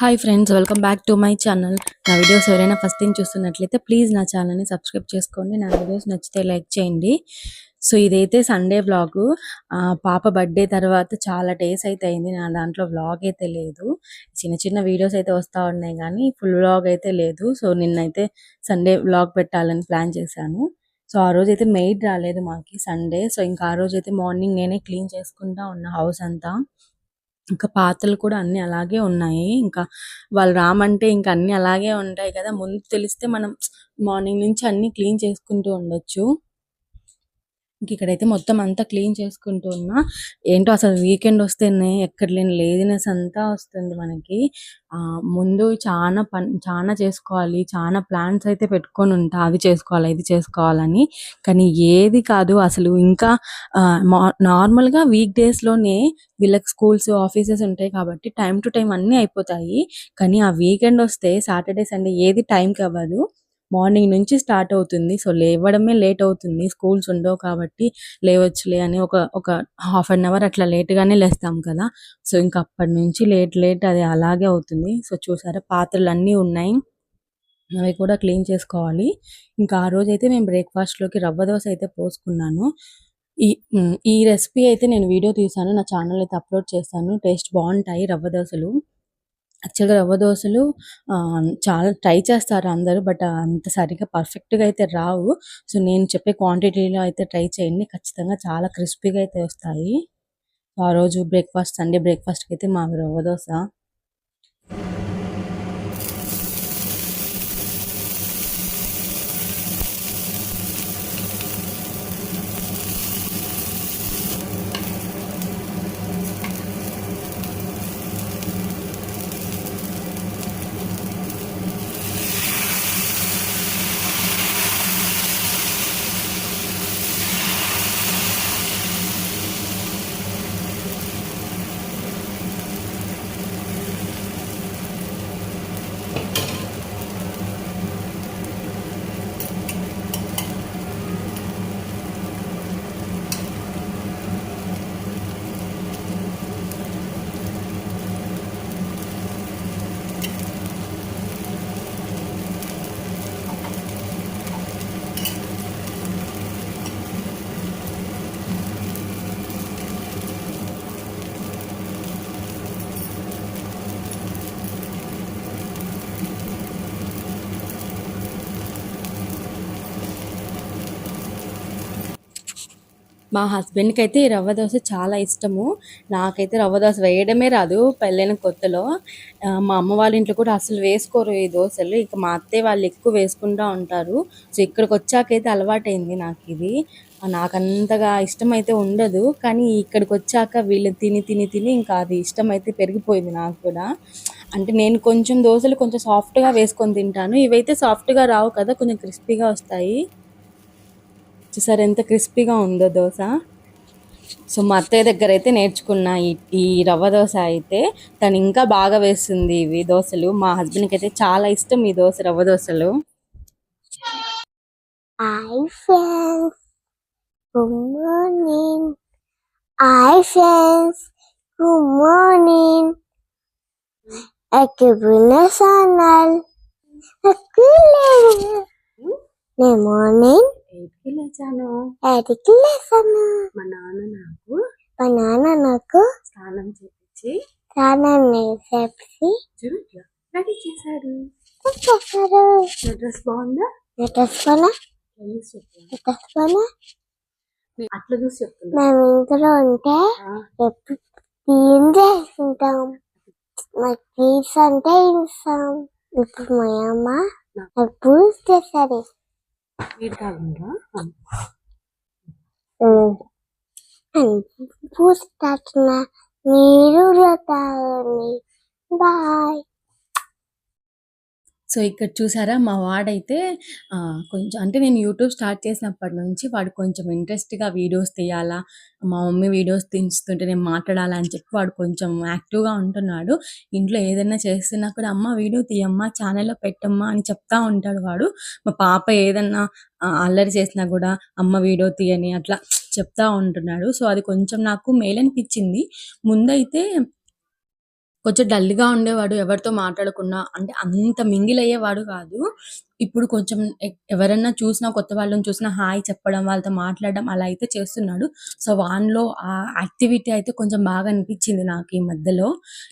Hi friends welcome back to my channel నా videos ఎవరైనా first time చూస్తున్నట్లయితే please నా ఛానల్ని సబ్స్క్రైబ్ చేసుకోండి. నా వీడియోస్ నచ్చితే లైక్ చేయండి. సో ఇదైతే సండే వ్లాగ్ పాప బర్త్డే తర్వాత చాలా డేస్ అయితే అయింది. నా దాంట్లో వ్లాగ్ అయితే లేదు. చిన్న చిన్న వీడియోస్ అయితే వస్తూ ఉన్నాయి కానీ ఫుల్ వ్లాగ్ అయితే లేదు. సో నిన్నైతే సండే వ్లాగ్ పెట్టాలని ప్లాన్ చేశాను. సో ఆ రోజు అయితే మెయిడ్ రాలేదు మాకి సండే సో ఇంకా ఆ రోజు అయితే మార్నింగ్ నేనే క్లీన్ చేసుకుంటా ఉన్న హౌస్ అంతా. ఇంకా పాత్రలు కూడా అన్ని అలాగే ఉన్నాయి. ఇంకా వాళ్ళు రామంటే ఇంకా అన్ని అలాగే ఉంటాయి కదా. ముందు తెలిస్తే మనం మార్నింగ్ నుంచి అన్ని క్లీన్ చేసుకుంటూ ఉండొచ్చు. ఇంక ఇక్కడైతే మొత్తం అంతా క్లీన్ చేసుకుంటూ ఉన్నా. ఏంటో అసలు వీకెండ్ వస్తేనే ఎక్కడ లేని లేజినెస్ అంతా వస్తుంది మనకి. ముందు చాలా పని చాలా చేసుకోవాలి చాలా ప్లాన్స్ అయితే పెట్టుకొని ఉంటా. అవి చేసుకోవాలి ఇది చేసుకోవాలని. కానీ ఏది కాదు అసలు. ఇంకా నార్మల్గా వీక్ డేస్లోనే వీళ్ళకి స్కూల్స్ ఆఫీసెస్ ఉంటాయి కాబట్టి టైం టు టైం అన్నీ అయిపోతాయి. కానీ ఆ వీకెండ్ వస్తే సాటర్డే సండే ఏది టైంకి అవ్వదు. మార్నింగ్ నుంచి స్టార్ట్ అవుతుంది. సో లేవడమే లేట్ అవుతుంది. స్కూల్స్ ఉండవు కాబట్టి లేవచ్చులే అని ఒక ఒక హాఫ్ అన్ అవర్ అట్లా లేట్గానే లేస్తాం కదా. సో ఇంకా అప్పటి నుంచి లేట్ లేట్ అది అలాగే అవుతుంది. సో చూసారా పాత్రలు అన్నీ ఉన్నాయి. అవి కూడా క్లీన్ చేసుకోవాలి. ఇంకా ఆ రోజు అయితే మేము బ్రేక్ఫాస్ట్లోకి రవ్వ దోశ అయితే పోసుకున్నాను. ఈ ఈ రెసిపీ అయితే నేను వీడియో తీసాను నా ఛానల్ అయితే అప్లోడ్ చేస్తాను. టేస్ట్ బాగుంటాయి రవ్వ దోశలు. యాక్చువల్‌గా రవ్వ దోశలు చాలా ట్రై చేస్తారు అందరూ. బట్ అంత సరిగ్గా పర్ఫెక్ట్‌గా అయితే రావు. సో, నేను చెప్పే క్వాంటిటీలో అయితే ట్రై చేయండి. ఖచ్చితంగా చాలా క్రిస్పీగా అయితే వస్తాయి. ఆ రోజు బ్రేక్‌ఫాస్ట్ సండే బ్రేక్‌ఫాస్ట్‌కి అయితే మా రవ్వ దోశ మా హస్బెండ్కి అయితే ఈ రవ్వ దోశ చాలా ఇష్టము. నాకైతే రవ్వ దోశ వేయడమే రాదు. పెళ్ళైన కొత్తలో మా అమ్మ వాళ్ళ ఇంట్లో కూడా అసలు వేసుకోరు ఈ దోశలు. ఇక మా అత్తయ్య వాళ్ళు ఎక్కువ వేసుకుంటూ ఉంటారు. సో ఇక్కడికి వచ్చాకైతే అలవాటైంది నాకు ఇది నాకు అంతగా ఉండదు. కానీ ఇక్కడికి వచ్చాక వీళ్ళు తిని తిని తిని ఇంకా అది ఇష్టమైతే పెరిగిపోయింది నాకు కూడా. అంటే నేను కొంచెం దోశలు కొంచెం సాఫ్ట్గా వేసుకొని తింటాను. ఇవైతే సాఫ్ట్గా రావు కదా కొంచెం క్రిస్పీగా వస్తాయి. చూసారు ఎంత క్రిస్పీగా ఉందో దోశ. సో మా అత్తయ్య దగ్గర అయితే నేర్చుకున్న ఈ ఈ రవ్వ దోశ అయితే తను ఇంకా బాగా వేస్తుంది ఇవి దోశలు. మా హస్బెండ్కి అయితే చాలా ఇష్టం ఈ దోశ రవ్వ దోశలు. Hi friends good morning hi friends good morning ఎక్కిపోయిన channel నేను మార్నింగ్ ఎయిట్కి లేచాను. ఎయిట్కి లేసాను మా నాన్న నాకు మా నాన్న నాకు స్నానం చేపించి స్నానం చూడు రెడీ చేశాడు. చేస్తారు నా డ్రెస్ బాగుందా? డ్రెస్ చెప్తాను డ్రెస్ కొనా అట్లా చూసి చెప్తున్నా. మేము ఇంట్లో ఉంటే ఎప్పుడు క్లీన్ చేసుకుంటాం మాకు అంటే ఇస్తాం ఇప్పుడు మా అమ్మ నాకు పూజ చేస్తుంది మీరు కాకుండా మీరు బాయ్. సో ఇక్కడ చూసారా మా వాడైతే కొంచెం అంటే నేను యూట్యూబ్ స్టార్ట్ చేసినప్పటి నుంచి వాడు కొంచెం ఇంట్రెస్ట్గా వీడియోస్ తీయాలా మా మమ్మీ వీడియోస్ తీస్తుంటే నేను మాట్లాడాలా అని చెప్పి వాడు కొంచెం యాక్టివ్గా ఉంటున్నాడు. ఇంట్లో ఏదైనా చేస్తున్నా కూడా అమ్మ వీడియో తీయమ్మా ఛానల్లో పెట్టమ్మా అని చెప్తా ఉంటాడు వాడు. మా పాప ఏదన్నా అల్లరి చేసినా కూడా అమ్మ వీడియో తీయని అట్లా చెప్తా ఉంటున్నాడు. సో అది కొంచెం నాకు మేలనిపించింది. ముందైతే కొంచెం డల్‌గా ఉండేవాడు. ఎవరితో మాట్లాడకున్నా అంటే అంత మింగిల్ అయ్యేవాడు కాదు. ఇప్పుడు కొంచెం ఎవరన్నా చూసినా కొత్త వాళ్ళని చూసినా హాయ్ చెప్పడం, వాళ్ళతో మాట్లాడడం అలా అయితే చేస్తున్నాడు. సో, వాన్లో ఆ యాక్టివిటీ అయితే కొంచెం బాగా అనిపించింది నాకు ఈ మధ్యలో.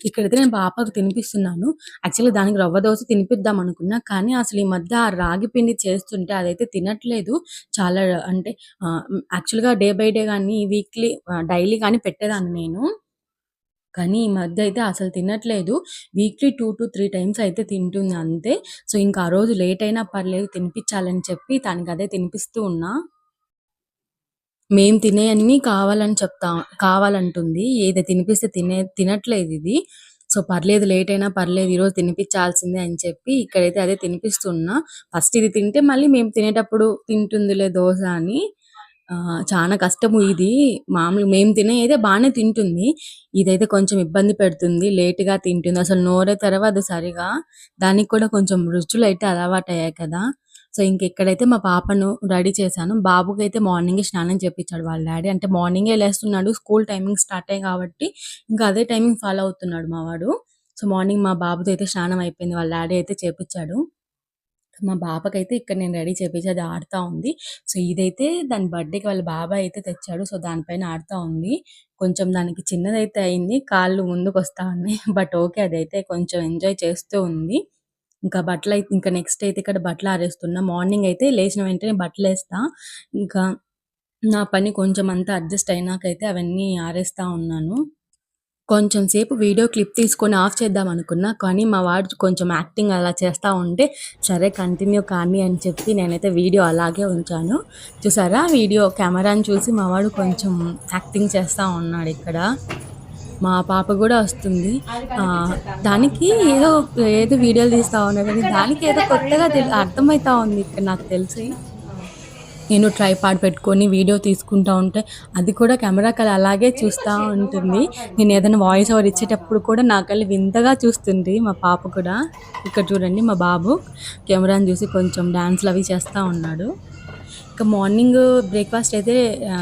ఇక్కడైతే నేను పాపకు తినిపిస్తున్నాను. యాక్చువల్లీ దానికి రవ్వ దోశ తినిపిద్దాం అనుకున్నా. కానీ అసలు ఈ మధ్య ఆ రాగి పిండి చేస్తుంటే అదైతే తినట్లేదు. చాలా అంటే యాక్చువల్‌గా డే బై డే కానీ వీక్లీ డైలీ కానీ పెట్టేదాన్ని నేను. కానీ ఈ మధ్య అయితే అసలు తినట్లేదు. వీక్లీ 2-3 టైమ్స్ అయితే తింటుంది అంతే. సో, ఇంకా ఆ రోజు లేట్ అయినా పర్లేదు తినిపించాలని చెప్పి తనకి అదే తినిపిస్తూ ఉన్నా. మేము తినేయన్నీ కావాలని చెప్తా కావాలంటుంది. ఏది తినిపిస్తే తినే తినట్లేదు ఇది సో, పర్లేదు లేట్ అయినా పర్లేదు ఈరోజు తినిపించాల్సిందే అని చెప్పి ఇక్కడైతే అదే తినిపిస్తున్నా. ఫస్ట్ ఇది తింటే మళ్ళీ మేము తినేటప్పుడు తింటుందిలే దోశ అని. చాలా చానా కష్టము ఇది. మామూలు మేము తినే అయితే బాగానే తింటుంది. ఇదైతే కొంచెం ఇబ్బంది పెడుతుంది. లేట్‌గా తింటుంది. అసలు నోరే తెరవదు సరిగా. దానికి కూడా కొంచెం రుచులు అయితే అలవాటు అయ్యాయి కదా! సో, ఇంకెక్కడైతే మా పాపను రెడీ చేశాను. బాబుకి అయితే మార్నింగే స్నానం చేపించాడు వాళ్ళ డాడీ అంటే మార్నింగే లేస్తున్నాడు. స్కూల్ టైమింగ్ స్టార్ట్ అయ్యాయి కాబట్టి ఇంకా అదే టైమింగ్ ఫాలో అవుతున్నాడు మా వాడు. సో, మార్నింగ్ మా బాబుతో అయితే స్నానం అయిపోయింది. వాళ్ళ డాడీ అయితే చేపించాడు మా పాపకైతే ఇక్కడ నేను రెడీ చేపించి అది ఆడుతూ ఉంది. సో, ఇదైతే దాని బర్త్‌డేకి వాళ్ళ బాబాయ్ అయితే తెచ్చాడు. సో, దానిపైన ఆడుతా ఉంది. కొంచెం దానికి చిన్నదైతే అయింది. కాళ్ళు ముందుకు వస్తా ఉన్నాయి. బట్ ఓకే అదైతే కొంచెం ఎంజాయ్ చేస్తూ ఉంది. ఇంకా బట్టలు అయితే ఇంకా నెక్స్ట్ అయితే ఇక్కడ బట్టలు ఆరేస్తున్నా. మార్నింగ్ అయితే లేచిన వెంటనే బట్టలు వేస్తా ఇంకా నా పని కొంచెం అంతా అడ్జస్ట్ అయినాకైతే అవన్నీ ఆరేస్తా ఉన్నాను. కొంచెం సేపు వీడియో క్లిప్ తీసుకొని ఆఫ్ చేద్దాం అనుకున్నా. కానీ మా వాడు కొంచెం యాక్టింగ్ అలా చేస్తూ ఉంటే సరే కంటిన్యూ కానీ అని చెప్పి నేనైతే వీడియో అలాగే ఉంచాను. చూసారా వీడియో కెమెరాని చూసి మా వాడు కొంచెం యాక్టింగ్ చేస్తూ ఉన్నాడు ఇక్కడ. మా పాప కూడా వస్తుంది. దానికి ఏదో ఏదో వీడియోలు తీస్తూ ఉన్నాడని దానికి ఏదో కొత్తగా తెలి అర్థమవుతా ఉంది ఇక్కడ నాకు తెలిసి. నేను ట్రైపాడ్ పెట్టుకొని వీడియో తీసుకుంటూ ఉంటే అది కూడా కెమెరా కళ అలాగే చూస్తూ ఉంటుంది. నేను ఏదైనా వాయిస్ ఓవర్ ఇచ్చేటప్పుడు కూడా నా కళ్ళు వింతగా చూస్తుంది మా పాప కూడా. ఇక్కడ చూడండి మా బాబు కెమెరాని చూసి కొంచెం డ్యాన్స్లు అవి చేస్తూ ఉన్నాడు. ఇంకా మార్నింగ్ బ్రేక్‌ఫాస్ట్ అయితే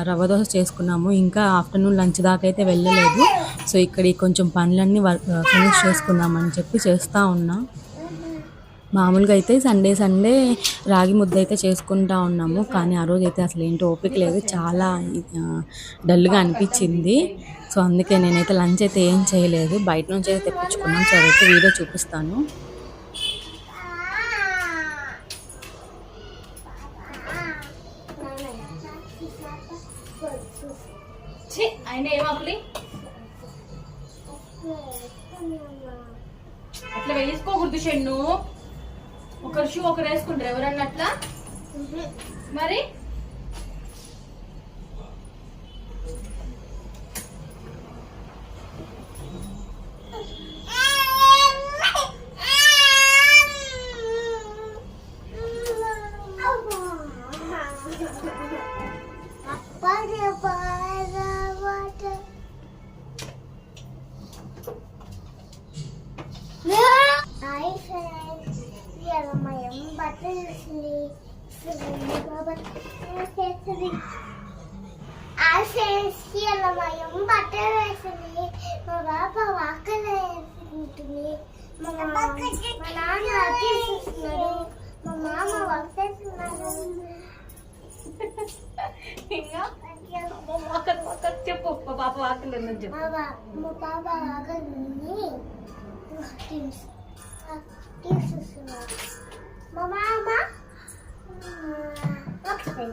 రవ్వ దోశ చేసుకున్నాము. ఇంకా ఆఫ్టర్‌నూన్ లంచ్ దాకా అయితే వెళ్ళలేదు. సో, ఇక్కడ ఈ కొంచెం పనులన్నీ ఫినిష్ చేసుకుందామని చెప్పి చేస్తూ ఉన్నా. మామూలుగా అయితే సండే సండే రాగి ముద్ద అయితే చేసుకుంటా ఉన్నాము. కానీ ఆ రోజు అయితే అసలు ఏంటో ఓపిక లేదు. చాలా డల్‌గా అనిపించింది. సో, అందుకే నేనైతే లంచ్ అయితే ఏం చేయలేదు. బయట నుంచి అయితే తెప్పించుకున్నాను సో, అదైతే వీడియో చూపిస్తాను. అట్లా వేసుకోకూడదు షెన్ను ఒకరు షూ ఒకరు వేసుకుంటారు. ఎవరన్నా అట్లా మరి హాయ్ ఫ్రెండ్స్ ఇవాళ మా అమ్మ బట్టలు వేసింది చేస్తుంది హాయ్ ఫ్రెండ్స్ ఇవాళ మా అమ్మ బట్టలు వేసింది మా బాబా వాకలు వేసుకుంటుంది మా మా నాన్న అడ్జేస్తున్నాడు మా మామ వస్తేస్తున్నాడు ఇంకా? ఒకరు ఒకరు చెప్పు మా పాప ఉందని చెప్పు. మా పాప తీసుకున్నాడు మా మామ? ఒకసారి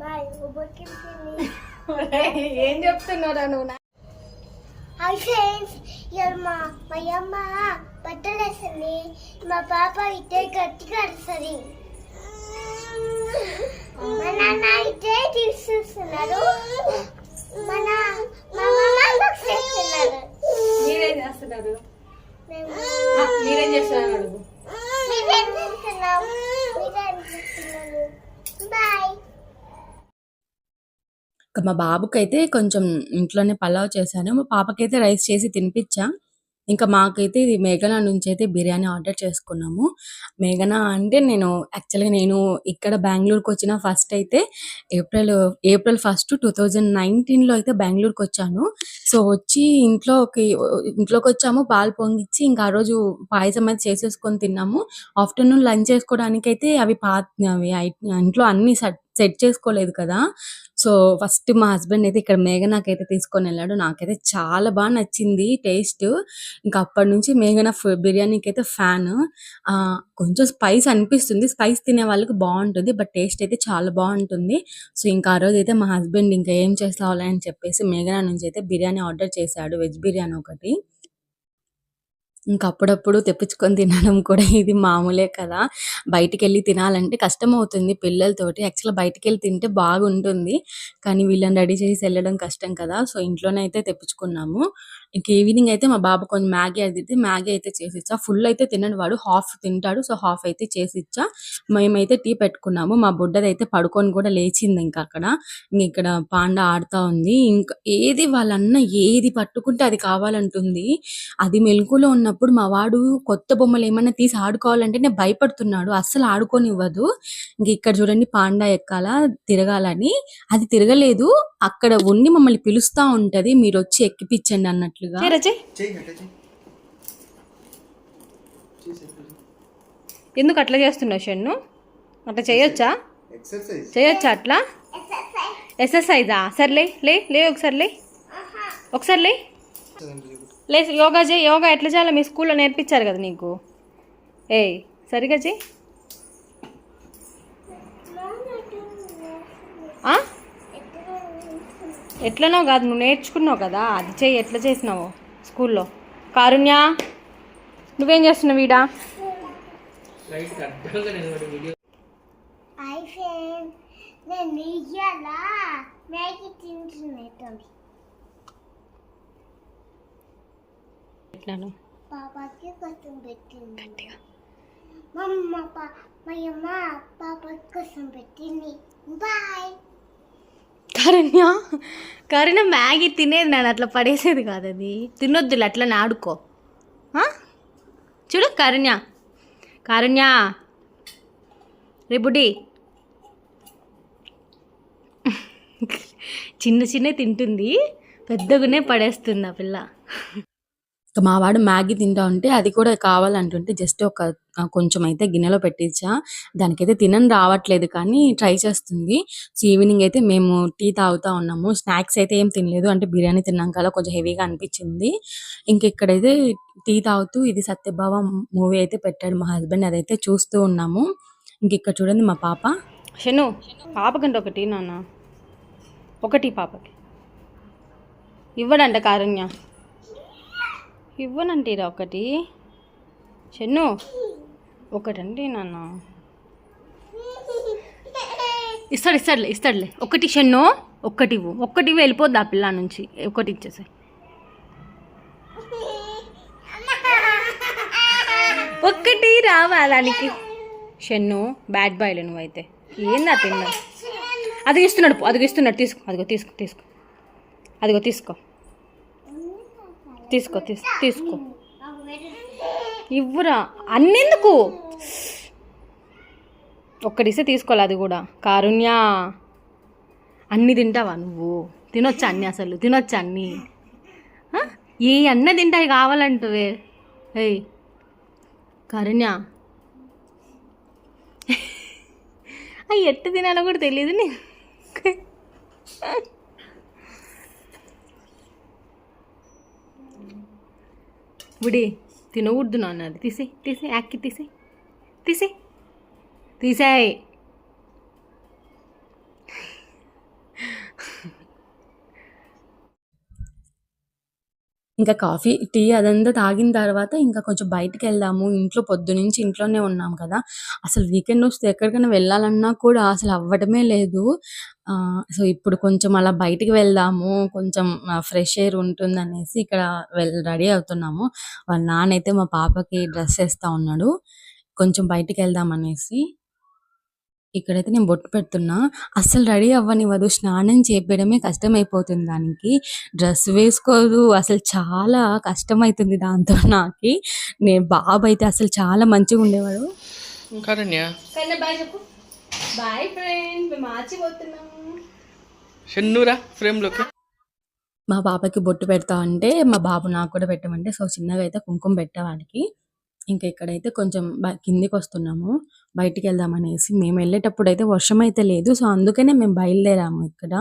బాయ్ బాయ్ ఏం చెప్తున్నారా నువ్వు? హాయ్ ఫ్రెండ్స్ ఇవాళ మా మా అమ్మ బట్టలు వేసింది మా పాప ఇట్టే గట్టిగా అరుస్తుంది మా నాన్న ఇట్టే తీసుకున్నాడు మన మా మామ మీరేం చేస్తున్నారు? ఆ, మీరేం చేస్తున్నారు? అడుగు. మీరేం చేస్తున్నాం మీరేం చేస్తున్నారు? బాయ్ ఇంకా మా బాబుకైతే కొంచెం ఇంట్లోనే పలావ్ చేశాను. మా పాపకైతే రైస్ చేసి తినిపించా. ఇంకా మాకైతే ఇది మేఘనా నుంచి అయితే బిర్యానీ ఆర్డర్ చేసుకున్నాము. మేఘనా అంటే నేను యాక్చువల్గా నేను ఇక్కడ బెంగళూరుకి వచ్చిన ఫస్ట్ అయితే April April first two thousand నైన్టీన్లో అయితే బెంగళూరుకి వచ్చాను సో వచ్చి ఇంట్లోకి ఇంట్లోకి వచ్చాము పాలు పొంగిచ్చి ఇంకా ఆ రోజు పాయసం అయితే చేసేసుకొని తిన్నాము. ఆఫ్టర్నూన్ లంచ్ చేసుకోవడానికి అయితే అవి పా అవి ఇంట్లో అన్ని సెట్ సెట్ చేసుకోలేదు కదా. సో ఫస్ట్ మా హస్బెండ్ అయితే ఇక్కడ మేఘనాకైతే తీసుకొని వెళ్ళాడు. నాకైతే చాలా బాగా నచ్చింది టేస్ట్. ఇంకా అప్పటి నుంచి మేఘనా ఫు- బిర్యానీకి అయితే ఫ్యాన్ కొంచెం స్పైస్ అనిపిస్తుంది. స్పైస్ తినే వాళ్ళకి బాగుంటుంది బట్ టేస్ట్ అయితే చాలా బాగుంటుంది. సో ఇంకా ఆ రోజు అయితే మా హస్బెండ్ ఇంకా ఏం చేస్తావులే అని చెప్పేసి మేఘనా నుంచి అయితే బిర్యానీ ఆర్డర్ చేశాడు. వెజ్ బిర్యానీ ఒకటి. ఇంకా అప్పుడప్పుడు తెప్పించుకొని తినడం కూడా ఇది మామూలే కదా. బయటికి వెళ్ళి తినాలంటే కష్టం అవుతుంది పిల్లలతోటి. యాక్చువల్గా బయటికి వెళ్ళి తింటే బాగుంటుంది. కానీ వీళ్ళని రెడీ చేసి వెళ్ళడం కష్టం కదా. సో ఇంట్లోనే అయితే తెప్పించుకున్నాము. ఇంక ఈవినింగ్ అయితే మా బాబు కొంచెం మ్యాగీ అది ఇది మ్యాగీ అయితే చేసిచ్చా. ఫుల్ అయితే తినడు వాడు హాఫ్ తింటాడు సో హాఫ్ అయితే చేసిచ్చా. మేమైతే టీ పెట్టుకున్నాము మా బుడ్డది అయితే పడుకొని కూడా లేచింది ఇంకా అక్కడ. ఇంక ఇక్కడ పాండా ఆడుతా ఉంది. ఇంకా ఏది వాళ్ళన్న ఏది పట్టుకుంటే అది కావాలంటుంది. అది మెలకులో ఉన్నప్పుడు మా వాడు కొత్త బొమ్మలు ఏమైనా తీసి ఆడుకోవాలంటే నేను భయపడుతున్నాడు. అస్సలు ఆడుకోనివ్వదు. ఇంక ఇక్కడ చూడండి పాండా ఎక్కాల తిరగాలని. అది తిరగలేదు. అక్కడ ఉండి మమ్మల్ని పిలుస్తా ఉంటది. మీరు వచ్చి ఎక్కిపించండి అన్నట్టు ఎందుకు అట్లా చేస్తున్నావు షన్ను? అట్లా చేయొచ్చా? ఎక్సర్సైజ్ చేయొచ్చా అట్లా? ఎక్సర్సైజా సర్లే లే లే ఒకసారి లే. ఒకసారి లే. లే యోగా చేయి యోగా ఎట్లా చేయాలో మీ స్కూల్లో నేర్పించారు కదా నీకు. ఏయ్ సరిగా చేయి. ఆ? ఎట్లనో కాదు నువ్వు నేర్చుకున్నావు కదా. అది చేయి ఎట్లా చేసినావు స్కూల్లో? కారుణ్య నువ్వేం చేస్తున్నావు వీడా ఎట్లాను? పాపకి కోసం పెట్టింది. మా అమ్మ పా- మా అమ్మ పాప కోసం పెట్టింది. బాయ్. కరణ్య కరుణ మ్యాగీ తినేది నేను అట్లా పడేసేది కాదు అది. తినొద్దులే అట్లా ఆడుకో చూడు కరుణ్య. కరుణ్య రేపుడి చిన్న చిన్న తింటుంది పెద్దగానే పడేస్తుంది ఆ పిల్ల. ఇంకా మా వాడు మ్యాగీ తింటా ఉంటే అది కూడా కావాలంటుంటే జస్ట్ ఒక కొంచెం అయితే గిన్నెలో పెట్టించా దానికైతే తినని రావట్లేదు కానీ ట్రై చేస్తుంది. సో ఈవినింగ్ అయితే మేము టీ తాగుతా ఉన్నాము. స్నాక్స్ అయితే ఏం తినలేదు. అంటే బిర్యానీ తిన్నాం కదా కొంచెం హెవీగా అనిపించింది. ఇంక ఇక్కడైతే టీ తాగుతూ ఇది సత్యభావ మూవీ అయితే పెట్టాడు మా హస్బెండ్. అదైతే చూస్తూ ఉన్నాము. ఇంక ఇక్కడ చూడండి మా పాప. షను పాపకంటే ఒకటి నాన్న. ఒకటి పాపకి. ఇవ్వడంట కారుణ్య. ఇవ్వనంటీరా ఒకటి. చెన్ను. ఒకటండి నాన్న. ఇస్తాడు ఇస్తాడులే ఇస్తాడులే. ఒకటి చెన్ను ఒక్కటి ఇవ్వు. ఒక్కటి వెళ్ళిపోద్ది ఆ పిల్ల నుంచి. ఒకటి ఇచ్చేసాయి. ఒక్కటి రావాలానికి షన్ను బ్యాడ్ బాయ్లే నువ్వైతే. ఏందా తిన్నా అది ఇస్తున్నాడు ఇస్తున్నాడు. తీసుకో అదిగో తీసుకో తీసుకో. అదిగో తీసుకో. తీసుకో తీసుకో తీసుకో. ఇవ్వురా. అన్నెందుకు? ఒక్కడిస్తే తీసుకోవాలి అది కూడా. కారుణ్య. అన్ని తింటావా నువ్వు? తినొచ్చా అన్ని అసలు? తినొచ్చా అన్ని? ఏ అన్న తింటాయి కావాలంటువే. ఏయ్. కారుణ్య. అవి ఎట్టు తినాలో కూడా తెలియదు నీకు. బుడి తినకూడదు నాన్న అది తీసి తీసి యాక్కి తీసి తీసి తీసాయి. ఇంకా కాఫీ టీ అదంతా తాగిన తర్వాత ఇంకా కొంచెం బయటికి వెళ్దాము. ఇంట్లో పొద్దునుంచి ఇంట్లోనే ఉన్నాం కదా. అసలు వీకెండ్ వస్తే ఎక్కడికైనా వెళ్ళాలన్నా కూడా అసలు అవ్వటమే లేదు. ఆ, సో ఇప్పుడు కొంచెం అలా బయటికి వెళ్దాము. కొంచెం ఫ్రెష్ ఎయిర్ ఉంటుందనేసి ఇక్కడ వెల్ రెడీ అవుతున్నాము. వాళ్ళ నాన్న అయితే మా పాపకి డ్రెస్ వేస్తా ఉన్నాడు. కొంచెం బయటికి వెళ్దాం అనేసి ఇక్కడైతే నేను బొట్టు పెడుతున్నా. అస్సలు రెడీ అవ్వనివ్వదు స్నానం చేపించడమే కష్టమైపోతుంది దానికి. డ్రెస్ వేసుకోదు. అసలు చాలా కష్టమైతుంది దాంతో నాకి. నేను బాబు అయితే అసలు చాలా మంచిగా ఉండేవాడు. కారణ్య కన్నా బాయ్ ఫ్రెండ్. ఫ్రేమ్లోకి? మా పాపకి బొట్టు పెడతా అంటే మా బాబు నాకు కూడా పెట్టమంటే సో చిన్నగా అయితే కుంకుమ పెట్టేవాడికి ఇంకా ఇక్కడైతే కొంచెం కిందికి వస్తున్నాము బయటికి వెళ్దాం అనేసి మేము వెళ్ళేటప్పుడు అయితే వర్షం అయితే లేదు. సో అందుకనే మేము బయలుదేరాము ఇక్కడ.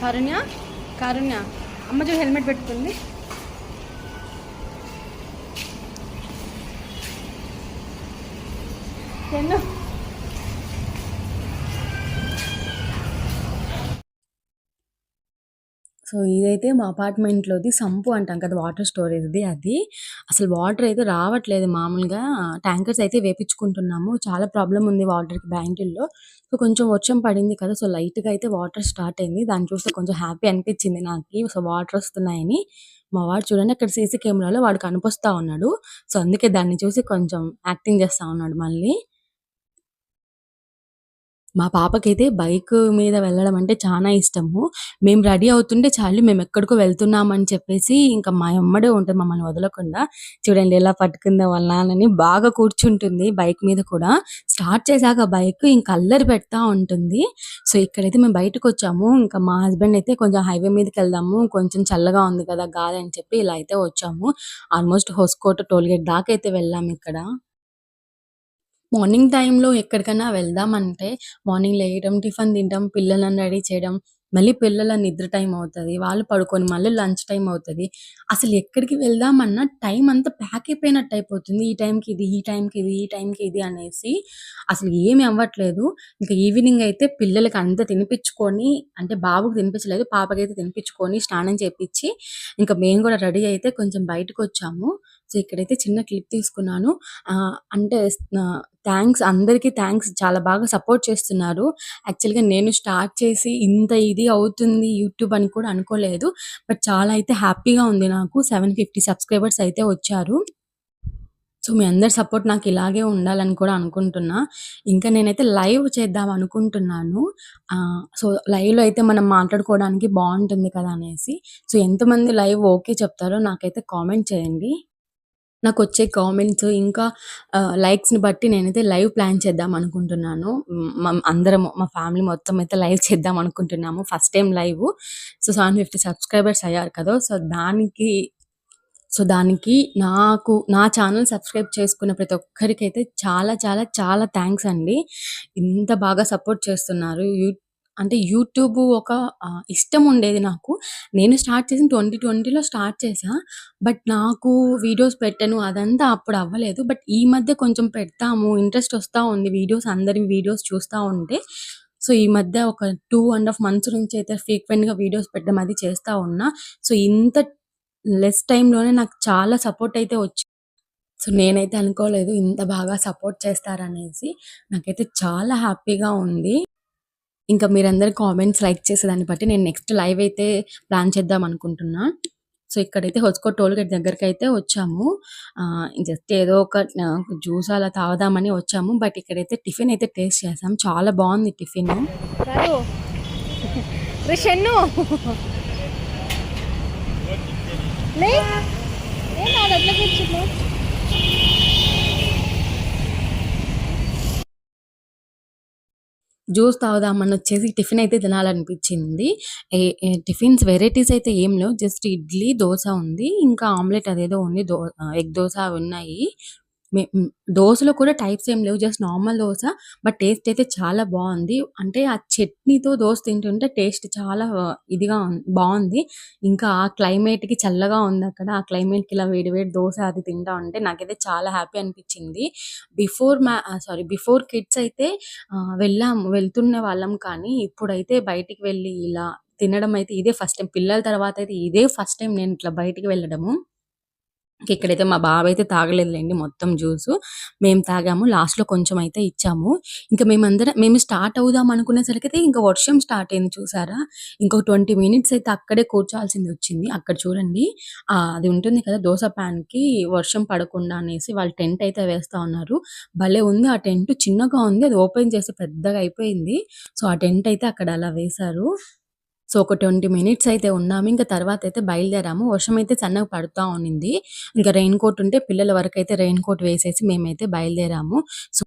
కారుణ్య? కారుణ్య అమ్మ చూ హెల్మెట్ పెట్టుకుంది. ఎన్నో సో ఇదైతే మా అపార్ట్మెంట్లోది సంపు అంటాం కదా వాటర్ స్టోరేజ్ది అది. అసలు వాటర్ అయితే రావట్లేదు మామూలుగా. ట్యాంకర్స్ అయితే వేపించుకుంటున్నాము. చాలా ప్రాబ్లం ఉంది వాటర్కి బ్యాంకుల్లో. సో కొంచెం వర్షం పడింది కదా సో లైట్గా అయితే వాటర్ స్టార్ట్ అయింది. దాన్ని చూస్తే కొంచెం హ్యాపీ అనిపించింది నాకు. సో వాటర్ వస్తున్నాయని. మా వాడు చూడండి అక్కడ సీసీ కెమెరాలో వాడు కనిపిస్తా ఉన్నాడు. సో అందుకే దాన్ని చూసి కొంచెం యాక్టింగ్ చేస్తా ఉన్నాడు మళ్ళీ. మా పాపకైతే బైక్ మీద వెళ్ళడం అంటే చాలా ఇష్టము. మేము రెడీ అవుతుంటే చాలు మేము ఎక్కడికో వెళ్తున్నామని చెప్పేసి ఇంకా మా అమ్మడే ఉంటుంది మమ్మల్ని వదలకుండా. చూడండి ఎలా పట్టుకుందా వాళ్ళ నాన్నని. బాగా కూర్చుంటుంది బైక్ మీద కూడా. స్టార్ట్ చేశాక బైక్ ఇంకా అల్లరి పెడతా ఉంటుంది. సో ఇక్కడైతే మేము బయటకు వచ్చాము. ఇంకా మా హస్బెండ్ అయితే కొంచెం హైవే మీదకి వెళ్దాము. కొంచెం చల్లగా ఉంది కదా గాలి అని చెప్పి ఇలా అయితే వచ్చాము. ఆల్మోస్ట్ హోస్కోట టోల్గేట్ దాకా అయితే వెళ్ళాము ఇక్కడ. మార్నింగ్ టైంలో ఎక్కడికైనా వెళ్దామంటే మార్నింగ్ లేయడం టిఫిన్ తినడం పిల్లలను రెడీ చేయడం మళ్ళీ పిల్లల నిద్ర టైం అవుతుంది వాళ్ళు పడుకొని మళ్ళీ లంచ్ టైం అవుతుంది. అసలు ఎక్కడికి వెళ్దామన్నా టైం అంతా ప్యాక్ అయిపోయినట్టు అయిపోతుంది. ఈ టైంకి ఇది ఈ టైంకి ఇది ఈ టైంకి ఇది అనేసి అసలు ఏమి అవ్వట్లేదు. ఇంకా ఈవినింగ్ అయితే పిల్లలకి అంతా తినిపించుకొని అంటే బాబుకి తినిపించలేదు పాపకైతే తినిపించుకొని స్నానం చేపించి ఇంకా మేము కూడా రెడీ అయితే కొంచెం బయటకు వచ్చాము సో ఇక్కడైతే చిన్న క్లిప్ తీసుకున్నాను. అంటే థ్యాంక్స్. అందరికీ థ్యాంక్స్. చాలా బాగా సపోర్ట్ చేస్తున్నారు. యాక్చువల్గా నేను స్టార్ట్ చేసి ఇంత ఇది అవుతుంది యూట్యూబ్ అని కూడా అనుకోలేదు. బట్ చాలా అయితే హ్యాపీగా ఉంది నాకు. సెవెన్ ఫిఫ్టీ సబ్స్క్రైబర్స్ అయితే వచ్చారు. సో మీ అందరి సపోర్ట్ నాకు ఇలాగే ఉండాలని కూడా అనుకుంటున్నా. ఇంకా నేనైతే లైవ్ చేద్దాం అనుకుంటున్నాను. సో లైవ్లో అయితే మనం మాట్లాడుకోవడానికి బాగుంటుంది కదా అనేసి. సో ఎంతమంది లైవ్ ఓకే చెప్తారో నాకైతే కామెంట్ చేయండి. నాకు వచ్చే కామెంట్స్ ఇంకా లైక్స్ని బట్టి నేనైతే లైవ్ ప్లాన్ చేద్దాం అనుకుంటున్నాను. అందరం అందరము మా ఫ్యామిలీ మొత్తం అయితే లైవ్ చేద్దాం అనుకుంటున్నాము. First time live so seven fifty subscribers అయ్యారు కదా. సో దానికి సో దానికి నాకు నా ఛానల్ సబ్స్క్రైబ్ చేసుకున్న ప్రతి ఒక్కరికైతే చాలా చాలా చాలా థ్యాంక్స్ అండి. ఇంత బాగా సపోర్ట్ చేస్తున్నారు. యూ అంటే యూట్యూబ్ ఒక ఇష్టం ఉండేది నాకు. నేను స్టార్ట్ చేసిన ట్వంటీ ట్వంటీలో స్టార్ట్ చేశా. బట్ నాకు వీడియోస్ పెట్టను అదంతా అప్పుడు అవ్వలేదు. బట్ ఈ మధ్య కొంచెం పెడతాము ఇంట్రెస్ట్ వస్తూ ఉంది వీడియోస్ అందరి వీడియోస్ చూస్తూ ఉంటే. సో ఈ మధ్య ఒక టూ అండ్ హాఫ్ మంత్స్ నుంచి అయితే ఫ్రీక్వెంట్గా వీడియోస్ పెట్టడం అది చేస్తూ ఉన్నా. సో ఇంత లెస్ టైంలోనే నాకు చాలా సపోర్ట్ అయితే వచ్చింది సో నేనైతే అనుకోలేదు ఇంత బాగా సపోర్ట్ చేస్తారనేసి. నాకైతే చాలా హ్యాపీగా ఉంది. ఇంకా మీరందరు కామెంట్స్ లైక్ చేసేదాన్ని బట్టి నేను నెక్స్ట్ లైవ్ అయితే ప్లాన్ చేద్దాం అనుకుంటున్నా. సో ఇక్కడైతే హొచ్కో టోల్ గేట్ దగ్గరికి అయితే వచ్చాము జస్ట్ ఏదో ఒక జ్యూస్ అలా తాగుదామని వచ్చాము. బట్ ఇక్కడైతే టిఫిన్ అయితే టేస్ట్ చేసాం. చాలా బాగుంది టిఫిన్. లే ఏ నా దగ్గర కూర్చున్నావు జ్యూస్ తాగుదామని వచ్చేసి టిఫిన్ అయితే తినాలనిపించింది. ఏ టిఫిన్స్ వెరైటీస్ అయితే ఏం లేవు. జస్ట్ ఇడ్లీ దోశ ఉంది. ఇంకా ఆమ్లెట్ అదేదో ఉంది. దో ఎగ్ దోశ అవి ఉన్నాయి. దోశలో కూడా టైప్స్ ఏం లేవు just normal dosa but taste అయితే చాలా బాగుంది. అంటే ఆ చట్నీతో దోశ తింటుంటే టేస్ట్ చాలా ఇదిగా బాగుంది. ఇంకా ఆ క్లైమేట్కి కి చల్లగా ఉంది అక్కడ ఆ క్లైమేట్కి కి ఇలా వేడి వేడి దోశ అది తింటా ఉంటే నాకైతే చాలా హ్యాపీ అనిపించింది. బిఫోర్ మ్యా సారీ బిఫోర్ కిడ్స్ అయితే ఆ, వెళ్ళాము వెళ్తున్న వాళ్ళం కానీ ఇప్పుడైతే బయటికి వెళ్ళి ఇలా తినడం అయితే ఇదే ఫస్ట్ టైం. పిల్లల తర్వాత అయితే ఇదే ఫస్ట్ టైం నేను ఇట్లా బయటికి వెళ్ళడము. ఇక్కడైతే మా బాబు అయితే తాగలేదులేండి మొత్తం జ్యూస్. మేము తాగాము లాస్ట్లో కొంచెం అయితే ఇచ్చాము. ఇంకా మేమందరం మేము స్టార్ట్ అవుదాం అనుకునేసరికి అయితే ఇంకా వర్షం స్టార్ట్ అయింది చూసారా? ఇంకో ట్వంటీ మినిట్స్ అయితే అక్కడే కూర్చోాల్సింది వచ్చింది. అక్కడ చూడండి అది ఉంటుంది కదా దోశ పాన్కి వర్షం పడకుండా అనేసి వాళ్ళు టెంట్ అయితే వేస్తా ఉన్నారు. భలే ఉంది ఆ టెంట్ చిన్నగా ఉంది అది ఓపెన్ చేసి పెద్దగా అయిపోయింది. సో ఆ టెంట్ అయితే అక్కడ అలా వేశారు. సో ఒక ట్వంటీ మినిట్స్ అయితే ఉన్నాము. ఇంకా తర్వాత అయితే బయలుదేరాము. వర్షం అయితే సన్నగా పడుతూ ఉన్నింది. ఇంకా రెయిన్ కోట్ ఉంటే పిల్లల వరకు అయితే రెయిన్ కోట్ వేసేసి మేమైతే బయలుదేరాము. సో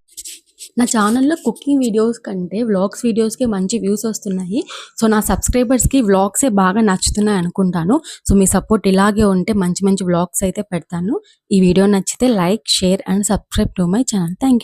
నా ఛానల్లో కుకింగ్ వీడియోస్ కంటే వ్లాగ్స్ వీడియోస్కి మంచి వ్యూస్ వస్తున్నాయి. సో నా సబ్స్క్రైబర్స్కి వ్లాగ్సే బాగా నచ్చుతున్నాయి అనుకుంటాను. సో మీ సపోర్ట్ ఇలాగే ఉంటే మంచి మంచి వ్లాగ్స్ అయితే పెడతాను. ఈ వీడియో నచ్చితే like share and subscribe to my channel thank you